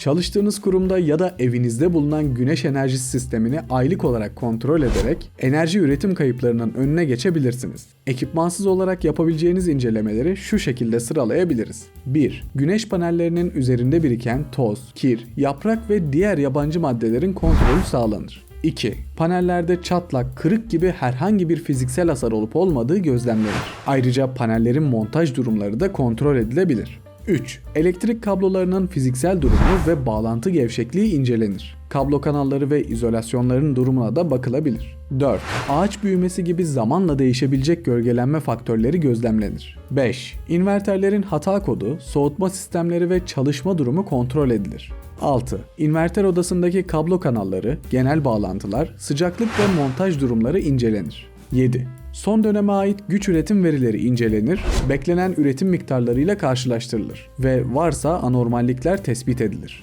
Çalıştığınız kurumda ya da evinizde bulunan güneş enerjisi sistemini aylık olarak kontrol ederek enerji üretim kayıplarının önüne geçebilirsiniz. Ekipmansız olarak yapabileceğiniz incelemeleri şu şekilde sıralayabiliriz. 1. Güneş panellerinin üzerinde biriken toz, kir, yaprak ve diğer yabancı maddelerin kontrolü sağlanır. 2. Panellerde çatlak, kırık gibi herhangi bir fiziksel hasar olup olmadığı gözlemlenir. Ayrıca panellerin montaj durumları da kontrol edilebilir. 3. Elektrik kablolarının fiziksel durumu ve bağlantı gevşekliği incelenir. Kablo kanalları ve izolasyonların durumuna da bakılabilir. 4. Ağaç büyümesi gibi zamanla değişebilecek gölgelenme faktörleri gözlemlenir. 5. İnverterlerin hata kodu, soğutma sistemleri ve çalışma durumu kontrol edilir. 6. İnverter odasındaki kablo kanalları, genel bağlantılar, sıcaklık ve montaj durumları incelenir. 7. Son döneme ait güç üretim verileri incelenir, beklenen üretim miktarlarıyla karşılaştırılır ve varsa anormallikler tespit edilir.